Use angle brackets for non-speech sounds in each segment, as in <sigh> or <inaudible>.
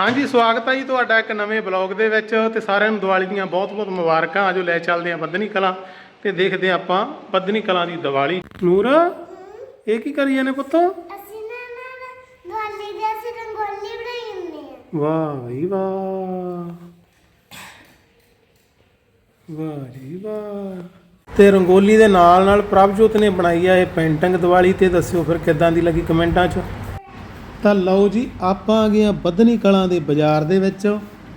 ਹਾਂਜੀ ਸਵਾਗਤ ਹੈ ਜੀ ਤੁਹਾਡਾ ਇੱਕ ਨਵੇਂ ਬਲੌਗ ਦੇ ਵਿੱਚ ਤੇ ਸਾਰਿਆਂ ਨੂੰ ਦੀਵਾਲੀ ਦੀਆਂ ਬਹੁਤ-ਬਹੁਤ ਮੁਬਾਰਕਾਂ। ਆਜੋ ਲੈ ਚੱਲਦੇ ਆਂ ਬੱਦਨੀ ਕਲਾਂ ਤੇ ਦੇਖਦੇ ਆਂ ਆਪਾਂ ਬੱਦਨੀ ਕਲਾਂ ਦੀ ਦੀਵਾਲੀ। ਨੂਰ ਇਹ ਕੀ ਕਰੀ ਜਾਂਦੇ ਪੁੱਤ? ਅਸੀਂ ਨਾ ਨਾ ਗੋਲੀ ਦੇ ਅਸੀਂ ਰੰਗੋਲੀ ਬਣਾਈ ਹੁੰਦੀ ਆ। ਵਾਹ ਬਈ ਵਾਹ। ਵਾਹ ਜੀ ਵਾਹ। ਤੇ ਰੰਗੋਲੀ ਦੇ ਨਾਲ ਨਾਲ ਪ੍ਰਭਜੋਤ ਨੇ ਬਣਾਈ ਆ ਇਹ ਪੇਂਟਿੰਗ ਦੀਵਾਲੀ ਤੇ। ਦੱਸਿਓ ਫਿਰ ਕਿੱਦਾਂ ਦੀ ਲੱਗੀ ਕਮੈਂਟਾਂ 'ਚ? ਤਾਂ ਲਓ ਜੀ, ਆਪਾਂ ਆ ਗਏ ਆ ਬੱਧਨੀ ਕਲਾਂ ਦੇ ਬਾਜ਼ਾਰ ਦੇ ਵਿੱਚ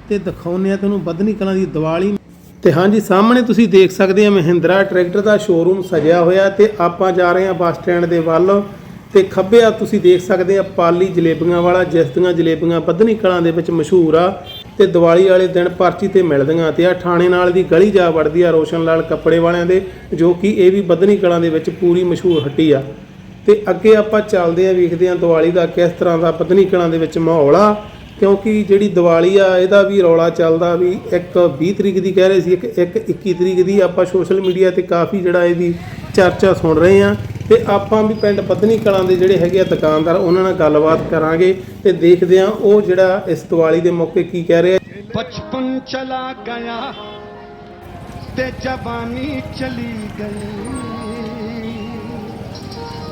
ਤੇ ਦਿਖਾਉਂਦੇ ਆ ਤੁਹਾਨੂੰ ਬੱਧਨੀ ਕਲਾਂ ਦੀ ਦੀਵਾਲੀ। ਤੇ ਹਾਂਜੀ, ਸਾਹਮਣੇ ਤੁਸੀਂ ਦੇਖ ਸਕਦੇ ਆ ਮਹਿੰਦਰਾ ਟਰੈਕਟਰ ਦਾ ਸ਼ੋਰੂਮ ਸਜਿਆ ਹੋਇਆ ਤੇ ਆਪਾਂ ਜਾ ਰਹੇ ਆ ਬੱਸ ਸਟੈਂਡ ਦੇ ਵੱਲ। ਤੇ ਖੱਬੇ ਆ ਤੁਸੀਂ ਦੇਖ ਸਕਦੇ ਆ ਪਾਲੀ ਜਲੇਬੀਆਂ ਵਾਲਾ, ਜਿਸ ਦੀਆਂ ਜਲੇਬੀਆਂ ਬੱਧਨੀ ਕਲਾਂ ਦੇ ਵਿੱਚ ਮਸ਼ਹੂਰ ਆ। ਤੇ ਦੀਵਾਲੀ ਵਾਲੇ ਦਿਨ ਪਰਚੀ ਤੇ ਮਿਲਦੀਆਂ ਤੇ ਆ ਥਾਣੇ ਨਾਲ ਦੀ ਗਲੀ ਜਾ ਵੜਦੀ ਆ ਰੋਸ਼ਨ ਲਾਲ ਕੱਪੜੇ ਵਾਲਿਆਂ ਦੇ, ਜੋ ਕਿ ਇਹ ਵੀ ਬੱਧਨੀ ਕਲਾਂ ਦੇ ਵਿੱਚ ਪੂਰੀ ਮਸ਼ਹੂਰ ਹੱਟੀ ਆ। ਤੇ ਅੱਗੇ ਆਪਾਂ ਚੱਲਦੇ ਆ ਵੇਖਦੇ ਆ ਦੀਵਾਲੀ ਦਾ ਕਿਸ ਤਰ੍ਹਾਂ ਦਾ ਪਤਨੀ ਪਤਨੀਕਣਾ ਦੇ ਵਿੱਚ ਮਾਹੌਲ ਆ। ਕਿਉਂਕਿ ਜਿਹੜੀ ਦੀਵਾਲੀ ਆ, ਇਹਦਾ ਵੀ ਰੌਲਾ ਚੱਲਦਾ ਵੀ ਇੱਕ 20 ਤਰੀਕ ਦੀ ਕਹਿ ਰਹੇ ਸੀ, ਇੱਕ ਇੱਕ 21 ਤਰੀਕ ਦੀ ਆਪਾਂ ਸੋਸ਼ਲ ਮੀਡੀਆ ਤੇ ਕਾਫੀ ਜਿਹੜਾ ਇਹਦੀ ਚਰਚਾ ਸੁਣ ਰਹੇ ਆ ਤੇ ਆਪਾਂ ਵੀ ਪਿੰਡ ਪਤਨੀ ਕਲਾਂ ਦੇ ਜਿਹੜੇ ਹੈਗੇ ਆ ਦੁਕਾਨਦਾਰ, ਉਹਨਾਂ ਨਾਲ ਗੱਲਬਾਤ ਕਰਾਂਗੇ ਤੇ ਦੇਖਦੇ ਆ ਉਹ ਜਿਹੜਾ ਇਸ ਦੀਵਾਲੀ ਦੇ ਮੌਕੇ ਕੀ ਕਹਿ ਰਿਹਾ ਬਚਪਨ ਚਲਾ ਗਿਆ ਤੇ ਜਵਾਨੀ ਚਲੀ ਗਈ।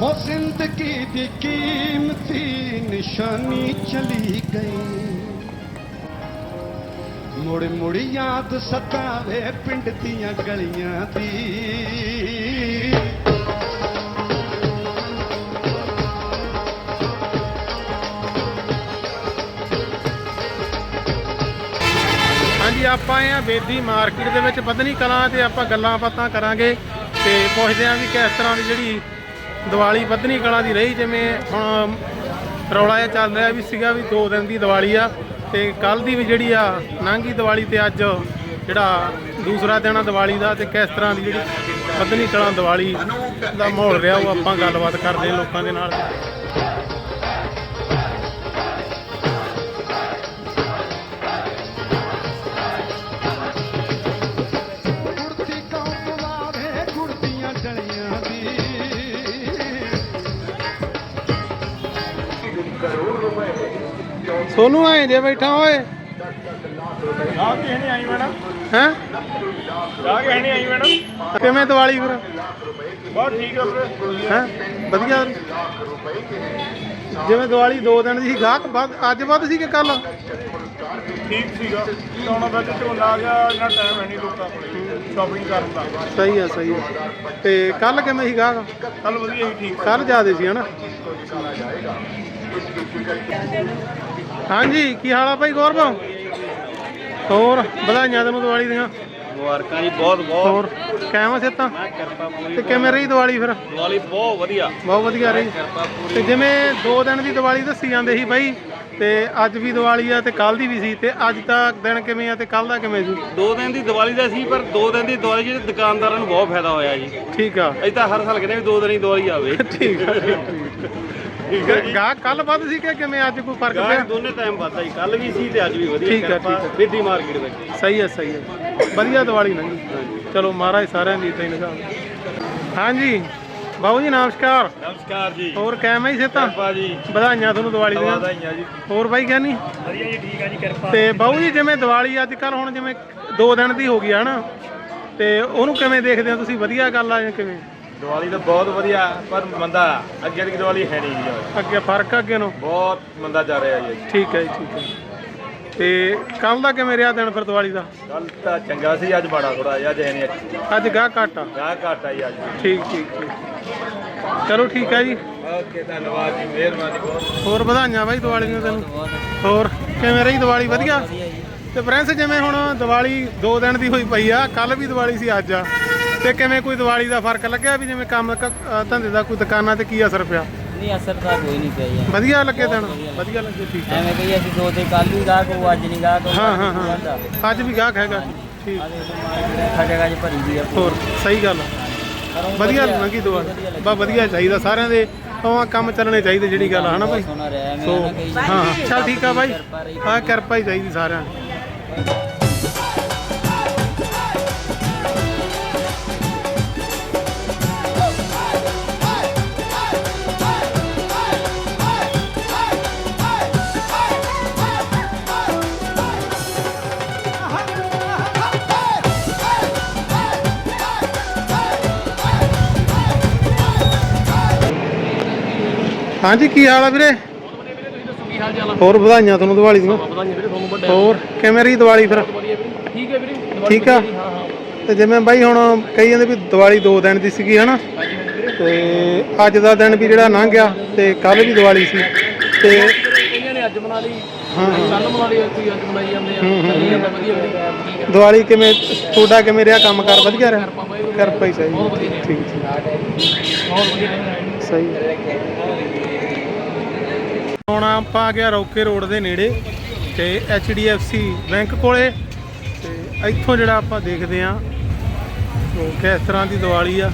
ਹੋ ਜ਼ਿੰਦਗੀ ਦੀ ਕੀਮਤੀ ਨਿਸ਼ਾਨੀ ਚਲੀ ਗਈ ਮੁੜ ਮੁੜ ਯਾਦ ਸਤਾਵੇ ਪਿੰਡ ਦੀਆਂ ਗਲੀਆਂ ਦੀ ਹਾਂਜੀ, ਆਪਾਂ ਆਏ ਆ ਵੇਦੀ ਮਾਰਕੀਟ ਦੇ ਵਿੱਚ। ਬਦਨੀ ਕਲਾਂ ਤੇ ਆਪਾਂ ਗੱਲਾਂ ਬਾਤਾਂ ਕਰਾਂਗੇ ਤੇ ਪੁੱਛਦੇ ਆਂ ਵੀ ਕਿਸ ਤਰ੍ਹਾਂ ਦੀ ਜਿਹੜੀ ਦੀਵਾਲੀ ਪਤਨੀ ਕਲਾਂ ਦੀ ਰਹੀ, ਜਿਵੇਂ ਹੁਣ ਰੌਲਾ ਜਿਹਾ ਚੱਲ ਰਿਹਾ ਵੀ ਸੀਗਾ ਵੀ 2 ਦਿਨ ਦੀ ਦੀਵਾਲੀ ਆ, ਤੇ ਕੱਲ ਦੀ ਵੀ ਜਿਹੜੀ ਆ ਨਾਂਗੀ ਦੀਵਾਲੀ ਤੇ ਅੱਜ ਜਿਹੜਾ ਦੂਸਰਾ ਦਿਨ ਆ ਦੀਵਾਲੀ ਦਾ, ਤੇ ਕਿਸ ਤਰ੍ਹਾਂ ਦੀ ਜਿਹੜੀ ਪਤਨੀ ਕਲਾਂ ਦੀਵਾਲੀ ਦਾ ਮਾਹੌਲ ਰਿਹਾ, ਉਹ ਆਪਾਂ ਗੱਲਬਾਤ ਕਰਦੇ ਲੋਕਾਂ ਦੇ ਨਾਲ। ਸੋਨੂੰ ਆਏ ਜੇ ਬੈਠਾ ਓਏ। ਆ ਕਿਸੇ ਨਹੀਂ ਆਈ ਮੈਡਮ। ਹੈ? ਆ ਕਿਸੇ ਨਹੀਂ ਆਈ ਮੈਡਮ। ਕਿਵੇਂ ਦੀਵਾਲੀ ਫਿਰ? ਬਹੁਤ ਠੀਕ ਆ ਵੀਰੇ। ਹੈ? ਵਧੀਆ ਜਿਵੇਂ ਦੀਵਾਲੀ 2 ਦਿਨ ਦੀ ਸੀ ਗਾਹਕ ਵੱਧ ਅੱਜ ਵੱਧ ਸੀ ਕਿ ਕੱਲ? ਠੀਕ ਸੀਗਾ। ਹੁਣ ਵਿੱਚ ਝੋਨਾ ਆ ਗਿਆ ਇੰਨਾ ਟਾਈਮ ਹੈ ਨਹੀਂ ਲੋਕਾਂ ਕੋਲੇ। ਸ਼ਾਪਿੰਗ ਕਰਨ ਦਾ। ਸਹੀ ਆ ਸਹੀ ਆ। ਤੇ ਕੱਲ ਕਿਵੇਂ ਸੀ ਗਾਹਕ? ਕੱਲ ਵਧੀਆ ਹੀ ਠੀਕ ਕੱਲ ਜ਼ਿਆਦੇ ਸੀ ਹਨਾ? ਹਾਂਜੀ ਕੀ ਹਾਲ ਆ ਭਾਈ ਗੌਰਵ? ਹੋਰ ਵਧਾਈਆਂ ਤੈਨੂੰ ਦੀਵਾਲੀ ਦੀਆਂ। ਮੁਬਾਰਕਾਂ ਜੀ ਬਹੁਤ ਬਹੁਤ। ਹੋਰ ਕਿਵੇਂ ਸੇ ਤਾਂ ਮੈਂ ਕਿਰਪਾ ਪੂਰੀ ਤੇ ਕਿਵੇਂ ਰਹੀ ਦੀਵਾਲੀ ਫਿਰ? ਵਾਲੀ ਬਹੁਤ ਵਧੀਆ। ਬਹੁਤ ਵਧੀਆ ਰਹੀ। ਕਿਰਪਾ ਪੂਰੀ ਤੇ ਜਿਵੇਂ 2 ਦਿਨ ਦੀ ਦੀਵਾਲੀ ਦੱਸੀ ਜਾਂਦੇ ਸੀ ਬਾਈ ਤੇ ਅੱਜ ਵੀ ਦੀਵਾਲੀ ਆ ਤੇ ਕੱਲ ਦੀ ਵੀ ਸੀ ਤੇ ਅੱਜ ਦਾ ਦਿਨ ਕਿਵੇਂ ਆ ਤੇ ਕੱਲ ਦਾ ਕਿਵੇਂ ਸੀ? ਦੋ ਦਿਨ ਦੀ ਦੀਵਾਲੀ ਦਾ ਸੀ ਪਰ ਦੋ ਦਿਨ ਦੀ ਦੀਵਾਲੀ ਜਿਹੜੇ ਦੁਕਾਨਦਾਰਾਂ ਨੂੰ ਬਹੁਤ ਫਾਇਦਾ ਹੋਇਆ ਜੀ। ਠੀਕ ਆ। ਅਸੀਂ ਤਾਂ ਹਰ ਸਾਲ ਕਹਿੰਦੇ ਵੀ ਦੋ ਦਿਨ ਹੀ ਦੀਵਾਲੀ ਆਵੇ। ਠੀਕ ਆ। <laughs> ਗਾ ਕੱਲ ਵੱਧ ਸੀ ਕਿ ਕਿਵੇਂ ਅੱਜ ਕੋਈ ਫ਼ਰਕ ਗਾਹਕ ਪਿਆ ਦੋਨੇ ਟਾਈਮ ਵੱਧਦਾ ਜੀ। ਕੱਲ ਵੀ ਸੀ ਤੇ ਅੱਜ ਵੀ ਵਧੀਆ ਠੀਕ ਆ, ਕਿਰਪਾ ਠੀਕ ਆ। ਬੇਦੀ ਮਾਰਕੀਟ ਵਿੱਚ। ਸਹੀ ਹੈ ਸਹੀ ਹੈ। ਵਧੀਆ ਦੀਵਾਲੀ ਲੰਘੀ। ਚਲੋ ਮਹਾਰਾਜ ਸਾਰਿਆਂ ਦੀ ਹੀ ਨਿਗਾਹ ਹਾਂਜੀ ਬਾਬੂ ਜੀ ਨਮਸਕਾਰ। ਨਮਸਕਾਰ ਜੀ। ਹੋਰ ਕਿਵੇਂ ਹੀ ਸੇਤਾ ਕਿਰਪਾ ਜੀ। ਵਧਾਈਆਂ ਤੁਹਾਨੂੰ ਦੀਵਾਲੀ ਦੀਆਂ। ਵਧਾਈਆਂ ਜੀ ਹੋਰ ਬਾਈ ਕਹਿੰਨੀ ਵਧੀਆ ਜੀ ਠੀਕ ਆ ਜੀ ਕਿਰਪਾ। ਤੇ ਬਾਬੂ ਜੀ ਜਿਵੇਂ ਦੀਵਾਲੀ ਅੱਜ ਕੱਲ ਹੁਣ ਜਿਵੇਂ 2 ਦਿਨ ਦੀ ਹੋ ਗਈ ਹੈ ਨਾ ਤੇ ਉਹਨੂੰ ਕਿਵੇਂ ਦੇਖਦੇ ਹੋ ਤੁਸੀਂ? ਵਧੀਆ ਗੱਲ ਆ ਜਾਂ ਕਿਵੇਂ? ਦੀਵਾਲੀ ਤਾਂ ਬਹੁਤ ਵਧੀਆ ਪਰ ਮੰਦਾ ਅੱਗੇ ਦੀ ਦੀਵਾਲੀ ਹੈ ਨਹੀਂ ਜੀ ਅੱਗੇ ਫ਼ਰਕ ਆ ਅੱਗੇ ਨੂੰ? ਬਹੁਤ ਮੰਦਾ ਜਾ ਰਿਹਾ ਜੀ। ਠੀਕ ਹੈ ਜੀ ਠੀਕ ਹੈ। ਤੇ ਕੱਲ ਦਾ ਕਿਵੇਂ ਰਿਹਾ ਦਿਨ ਫਿਰ ਦੀਵਾਲੀ ਦਾ? ਕੱਲ ਤਾਂ ਚੰਗਾ ਸੀ ਅੱਜ ਮਾੜਾ ਥੋੜਾ ਜਿਹਾ ਹੈ ਨਹੀਂ ਅੱਜ ਗਾਹ ਘੱਟ ਆ। ਗਾਹ ਘੱਟ ਆਈ ਅੱਜ। ਠੀਕ ਠੀਕ ਠੀਕ। ਚਲੋ ਠੀਕ ਹੈ ਜੀ। ਓਕੇ ਧੰਨਵਾਦ ਜੀ ਮਿਹਰਬਾਨੀ ਬਹੁਤ। ਹੋਰ ਵਧਾਈਆਂ ਬਾਈ ਦੀਵਾਲੀ ਦੀਆਂ ਤੈਨੂੰ। ਹੋਰ ਕਿਵੇਂ ਰਹੀ ਦੀਵਾਲੀ? ਵਧੀਆ? ਤੇ ਪ੍ਰਿੰਸ ਜਿਵੇਂ ਹੁਣ ਦੀਵਾਲੀ 2 ਦਿਨ ਦੀ ਹੋਈ ਪਈ ਆ ਕੱਲ ਵੀ ਦੀਵਾਲੀ ਸੀ ਅੱਜ ਆ। ਤੇ ਕਿਵੇਂ ਕੋਈ ਦੀਵਾਲੀ ਦਾ ਫ਼ਰਕ ਲੱਗਿਆ ਵੀ ਜਿਵੇਂ ਕੰਮ ਕ- ਅ, ਧੰਦੇ ਦਾ ਕੋਈ ਦੁਕਾਨਾਂ ਤੇ ਕੀ ਅਸਰ ਪਿਆ? ਨਹੀਂ ਅਸਰ ਤਾਂ ਕੋਈ ਨਹੀਂ ਪਿਆ ਜੀ। ਵਧੀਆ ਲੱਗੇ ਦਿਨ? ਵਧੀਆ ਲੱਗੇ। ਠੀਕ ਆ। ਐਵੇਂ ਕਹੀ ਅਸੀਂ ਦੋ ਤੇ ਕੱਲ ਵੀ ਗਾਹਕ ਉਹ ਅੱਜ ਨਹੀਂ ਗਾਹਕ ਉਹ ਹਾਂ ਹਾਂ ਹਾਂ। ਅੱਜ ਵੀ ਗਾਹਕ ਹੈਗਾ। ਠੀਕ। ਜਗ੍ਹਾ 'ਚ ਭਰੀ ਦੀ ਆ ਹੋਰ ਸਹੀ ਗੱਲ ਆ। ਪਰ ਵਧੀਆ ਲੰਗੀ ਦੁਆ ਬਾ ਵਧੀਆ ਚਾਹੀਦਾ ਸਾਰਿਆਂ ਦੇ। ਉਵੇਂ ਕੰਮ ਚੱਲਣੇ ਚਾਹੀਦੇ ਜਿਹੜੀ ਗੱਲ ਆ ਹਨਾ ਭਾਈ? ਸੋਨਾ ਰਿਹਾ ਐਵੇਂ ਸੋ ਨਾ ਕਹੀ ਹਾਂ ਚੱਲ ਠੀਕ ਆ ਰਹੀ। ਹਾਂ ਕਿਰਪਾ ਹੀ ਚਾਹੀਦੀ ਸਾਰਿਆਂ ਨੂੰ। ਹਾਂਜੀ, ਕੀ ਹਾਲ ਆ ਵੀਰੇ? ਹੋਰ ਵਧਾਈਆਂ ਤੁਹਾਨੂੰ ਦੀਵਾਲੀ ਦੀਆਂ। ਹੋਰ, ਕਿਵੇਂ ਰਹੀ ਦੀਵਾਲੀ ਫਿਰ? ਠੀਕ ਹੈ ਵੀਰੇ ਠੀਕ ਆ? ਤੇ ਜਿਵੇਂ ਬਾਈ ਹੁਣ ਕਹੀ ਜਾਂਦੇ ਵੀ ਦੀਵਾਲੀ 2 ਦਿਨ ਦੀ ਸੀਗੀ, ਹਨਾ? ਤੇ ਅੱਜ ਦਾ ਦਿਨ ਵੀ ਜਿਹੜਾ ਲੰਘ ਗਿਆ ਤੇ ਕੱਲ ਵੀ ਦੀਵਾਲੀ ਸੀ। ਤੇ ਕਈਆਂ ਨੇ ਅੱਜ ਮਨਾ ਲਈ ਹਾਂ। ਕੱਲ ਮਨਾ ਲਈ ਕੋਈ ਅੱਜ ਮਨਾਈ ਜਾਂਦੇ ਆ ਚੱਲੀ ਜਾਂਦਾ ਵਧੀਆ ਦੀਵਾਲੀ ਕਿਵੇਂ, ਤੁਹਾਡਾ ਕਿਵੇਂ ਰਿਹਾ ਕੰਮ ਕਾਰ? ਵਧੀਆ ਰਿਹਾ? ਕਿਰਪਾ ਹੀ ਸਹੀ ਠੀਕ ਠੀਕ। ਬਹੁਤ ਵਧੀਆ ਸਹੀ ਆਪਾਂ ਆ ਗਿਆ ਰੌਕੇ ਰੋਡ ਦੇ ਨੇੜੇ ਤੇ HDFC ਬੈਂਕ ਕੋਲੇ ਤੇ ਇੱਥੋਂ ਜਿਹੜਾ ਆਪਾਂ ਦੇਖਦੇ ਆਂ ਉਹ ਕਿਸ ਤਰ੍ਹਾਂ ਦੀ ਦੀਵਾਲੀ ਆ।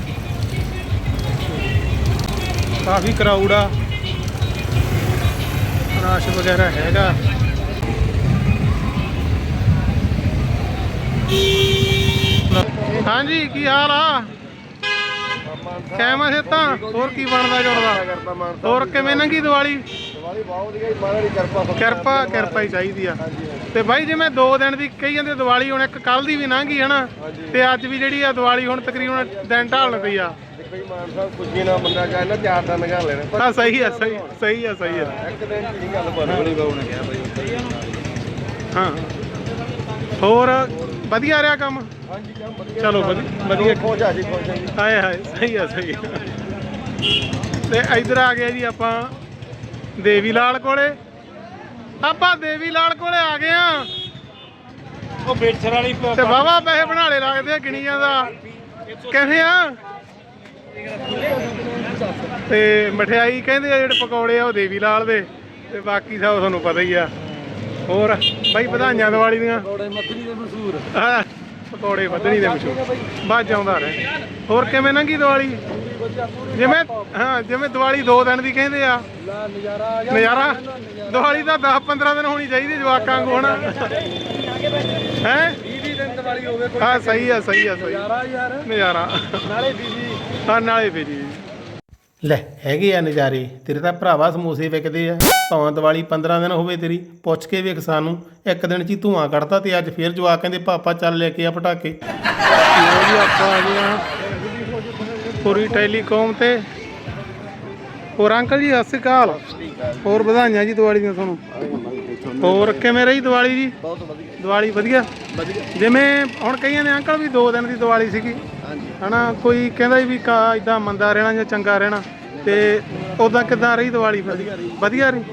ਕਾਫੀ ਕਰਾਊਡ ਆ। ਰਸ਼ ਵਗੈਰਾ ਹੈਗਾ। ਹਾਂਜੀ ਕੀ ਹਾਲ ਆ? ਕਿਵੇਂ ਸੇ ਤਾਂ ਹੋਰ ਕੀ ਬਣਦਾ ਜੁੜਦਾ? ਹੋਰ ਕਿਵੇਂ ਲੰਗੀ ਦੀਵਾਲੀ? ਦੀਵਾਲੀ ਬਹੁਤ ਵਧੀਆ ਮਾਰਾ ਦੀ ਕਿਰਪਾ ਕਿਰਪਾ ਕਿਰਪਾ ਹੀ ਚਾਹੀਦੀ ਆ। ਤੇ ਬਾਈ ਜਿਵੇਂ 2 ਦਿਨ ਦੀ ਕਹੀ ਜਾਂਦੇ ਦੀਵਾਲੀ ਹੁਣ ਇੱਕ ਕੱਲ ਦੀ ਵੀ ਲੰਘੀ ਹੈ ਨਾ ਤੇ ਅੱਜ ਵੀ ਜਿਹੜੀ ਆ ਦੀਵਾਲੀ ਹੁਣ ਤਕਰੀਬਨ ਦਿਨ ਢਾਲਣ ਪਈ ਆ। ਦੇਖੋ ਜੀ ਮਾਨ ਸਾਹਿਬ ਖੁਸ਼ੀ ਨਾਲ ਬੰਦਾ ਕਹਿੰਦਾ ਚਾਰ ਦਿਨ ਲਗਾ ਲੈਣੇ। ਪਰ ਹਾਂ ਸਹੀ ਆ ਸਹੀ ਸਹੀ ਆ ਸਹੀ ਆ। ਇੱਕ ਦਿਨ ਚ ਨਹੀਂ ਗੱਲ ਬਣੀ ਬਾਬੂ ਨੇ ਕਿਹਾ ਬਾਈ ਹਾਂ ਹੋਰ ਵਧੀਆ ਰਿਹਾ ਕੰਮ? ਹਾਂਜੀ ਕੰਮ ਵਧੀਆ। ਚਲੋ ਵਧੀ- ਵਧੀਆ। ਜੀ ਜੀ। ਹਾਏ ਹਾਏ ਸਹੀ ਆ ਸਹੀ ਆ। ਤੇ ਇੱਧਰ ਆ ਗਏ ਜੀ ਆਪਾਂ ਦੇਵੀ ਲਾਲ ਕੋਲੇ। ਆਪਾਂ ਦੇਵੀ ਲਾਲ ਕੋਲੇ ਆ ਗਏ ਆ ਉਹ ਬੇਚਰ ਵਾਲੀ ਤੇ ਵਾਵਾ ਪੈਸੇ ਬਣਾਲੇ ਲੱਗਦੇ ਆ ਗਿਣੀ ਜਾਂਦਾ ਕਿਵੇਂ ਆ? ਤੇ ਮਠਿਆਈ ਕਹਿੰਦੇ ਆ ਜਿਹੜੇ ਪਕੌੜੇ ਆ ਉਹ ਦੇਵੀ ਲਾਲ ਦੇ। ਤੇ ਬਾਕੀ ਸਭ ਤੁਹਾਨੂੰ ਪਤਾ ਹੀ ਆ। ਹੋਰ ਬਾਈ ਵਧਾਈਆਂ ਦੀਵਾਲੀ ਦੀਆਂ। ਥੋੜੇ ਮੱਖਣੀ ਦੇ ਮਸ਼ਹੂਰ ਹਾਂ, ਪਕੌੜੇ ਵਧਣੀ ਦੇ ਮਸ਼ਹੂਰ ਬਾਅਦ ਆਉਂਦਾ ਰਹੇ। ਹੋਰ ਕਿਵੇਂ ਲੰਘੀ ਦੀਵਾਲੀ? ਜਿਵੇਂ ਹਾਂ ਜਿਵੇਂ ਦੀਵਾਲੀ 2 ਦਿਨ ਦੀ ਕਹਿੰਦੇ ਆ। ਨਜ਼ਾਰਾ? ਨਜ਼ਾਰਾ ਦੀਵਾਲੀ ਤਾਂ 10 15 ਦਿਨ ਹੋਣੀ ਚਾਹੀਦੀ ਜਵਾਕਾਂ ਨੂੰ ਹਣਾ ਹੈ? 20 ਦਿਨ ਦੀਵਾਲੀ ਹੋਵੇ ਹਾਂ ਸਹੀ ਆ ਸਹੀ ਆ ਸਹੀ। ਯਾਰ। ਨਜ਼ਾਰਾ। ਨਾਲੇ ਬੀਜੀ ਹਾਂ ਨਾਲੇ ਫੇਰੀ ਲੈ ਹੈਗੇ ਆ ਨਜ਼ਾਰੇ। ਤੇਰੇ ਤਾਂ ਭਰਾਵਾ ਸਮੋਸੇ ਵਿਕਦੇ ਆ। ਭਾਵੇਂ ਦੀਵਾਲੀ 15 ਦਿਨ ਹੋਵੇ ਤੇਰੀ ਪੁੱਛ ਕੇ ਵੇਖ ਸਾਨੂੰ। ਇੱਕ ਦਿਨ ਚ ਹੀ ਧੂਆਂ ਕੱਢਤਾ ਤੇ ਅੱਜ ਫੇਰ ਜਵਾਕ ਕਹਿੰਦੇ ਪਾਪਾ ਚੱਲ ਲੈ ਕੇ ਆ ਪਟਾਕੇ। ਲਓ ਜੀ ਆਪਾਂ ਆ ਗਏ ਆ। ਪੂਰੀ ਟੈਲੀਕਾਮ ਤੇ। ਹੋਰ ਅੰਕਲ ਜੀ ਸਤਿ ਸ਼੍ਰੀ ਅਕਾਲ। ਹੋਰ ਵਧਾਈਆਂ ਜੀ ਦੀਵਾਲੀ ਦੀਆਂ ਤੁਹਾਨੂੰ। ਹੋਰ ਕਿਵੇਂ ਰਹੀ ਦੀਵਾਲੀ ਜੀ? ਬਹੁਤ ਵਧੀਆ। ਦੀਵਾਲੀ ਵਧੀਆ? ਜਿਵੇਂ ਹੁਣ ਕਈਆਂ ਨੇ ਅੰਕਲ ਵੀ 2 ਦਿਨ ਦੀ ਦੀਵਾਲੀ ਸੀਗੀ। ਹਨਾ ਕੋਈ ਕਹਿੰਦਾ ਵੀ ਕਾ ਇਦਾਂ ਮੰਦਾ ਰਹਿਣਾ ਜਾਂ ਚੰਗਾ ਰਹਿਣਾ ਤੇ ਉਦਾਂ ਕਿਦਾਂ ਰਹੀ ਦੀਵਾਲੀ ਫਿਰ? ਵਧੀਆ ਰਹੀ?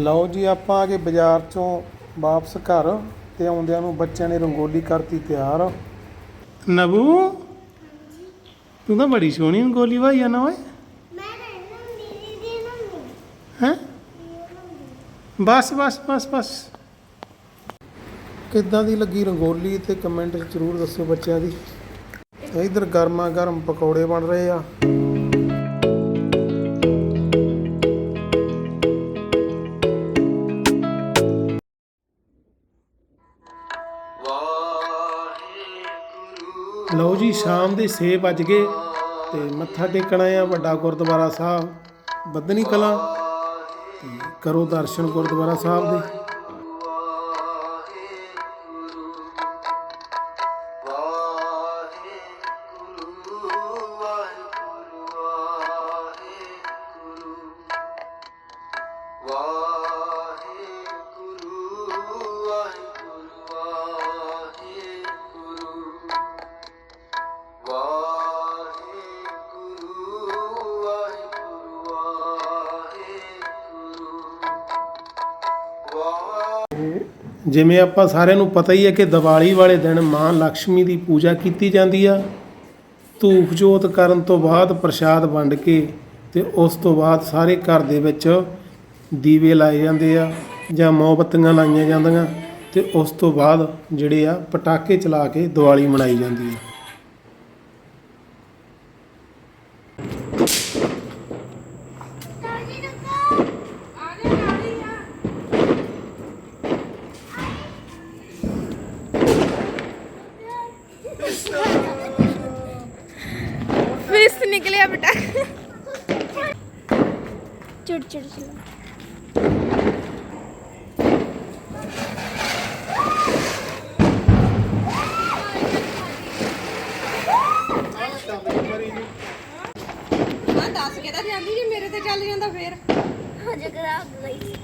ਲਓ ਜੀ ਆਪਾਂ ਆ ਬਾਜ਼ਾਰ ਚੋਂ ਵਾਪਸ ਘਰ ਤੇ ਆਉਂਦਿਆਂ ਨੂੰ ਬੱਚਿਆਂ ਨੇ ਰੰਗੋਲੀ ਕਰਤੀ ਤਿਆਰ। ਨਬੂ ਤੂੰ ਤਾਂ ਬੜੀ ਸੋਹਣੀ ਰੰਗੋਲੀ ਭਾਈ ਆ ਨਾ ਓਏ। ਹੈ? ਬਸ ਬਸ ਬਸ ਬਸ। ਕਿੱਦਾਂ ਦੀ ਲੱਗੀ ਰੰਗੋਲੀ ਤੇ ਕਮੈਂਟ ਜ਼ਰੂਰ ਦੱਸਿਓ ਬੱਚਿਆਂ ਦੀ। ਇਧਰ ਗਰਮਾ ਗਰਮ ਪਕੌੜੇ ਬਣ ਰਹੇ ਆ। ਸ਼ਾਮ ਦੇ 6 ਵੱਜ ਗਏ ਤੇ ਮੱਥਾ ਟੇਕਣਾ ਆ ਵੱਡਾ ਗੁਰਦੁਆਰਾ ਸਾਹਿਬ ਬੱਦਨੀ ਕਲਾਂ ਤੇ ਕਰੋ ਦਰਸ਼ਨ ਗੁਰਦੁਆਰਾ ਸਾਹਿਬ ਦੇ। ਜਿਵੇਂ ਆਪਾਂ ਸਾਰਿਆਂ ਨੂੰ ਪਤਾ ਹੀ ਹੈ ਕਿ ਦੀਵਾਲੀ ਵਾਲੇ ਦਿਨ ਮਾਂ ਲక్ష్ਮੀ ਦੀ ਪੂਜਾ ਕੀਤੀ ਜਾਂਦੀ ਆ। ਧੂਪ ਜੋਤ ਕਰਨ ਤੋਂ ਬਾਅਦ ਪ੍ਰਸ਼ਾਦ ਵੰਡ ਕੇ ਤੇ ਉਸ ਤੋਂ ਬਾਅਦ ਸਾਰੇ ਘਰ ਦੇ ਵਿੱਚ ਦੀਵੇ ਲਾਏ ਜਾਂਦੇ ਆ ਜਾਂ ਮੋਮਬੱਤੀਆਂ ਲਾਈਆਂ ਜਾਂਦੀਆਂ ਤੇ ਉਸ ਤੋਂ ਬਾਅਦ ਜਿਹੜੇ ਆ ਪਟਾਕੇ ਚਲਾ ਕੇ ਦੀਵਾਲੀ ਮਨਾਈ ਜਾਂਦੀ ਆ। ਚਿੜ ਦੱਸ ਕੇ ਤਾਂ ਜਾਂਦੀ ਜੇ ਮੇਰੇ ਤੇ ਚੱਲ ਜਾਂਦਾ ਫੇਰ। ਹਜੇ ਖਰਾਬ ਲਈ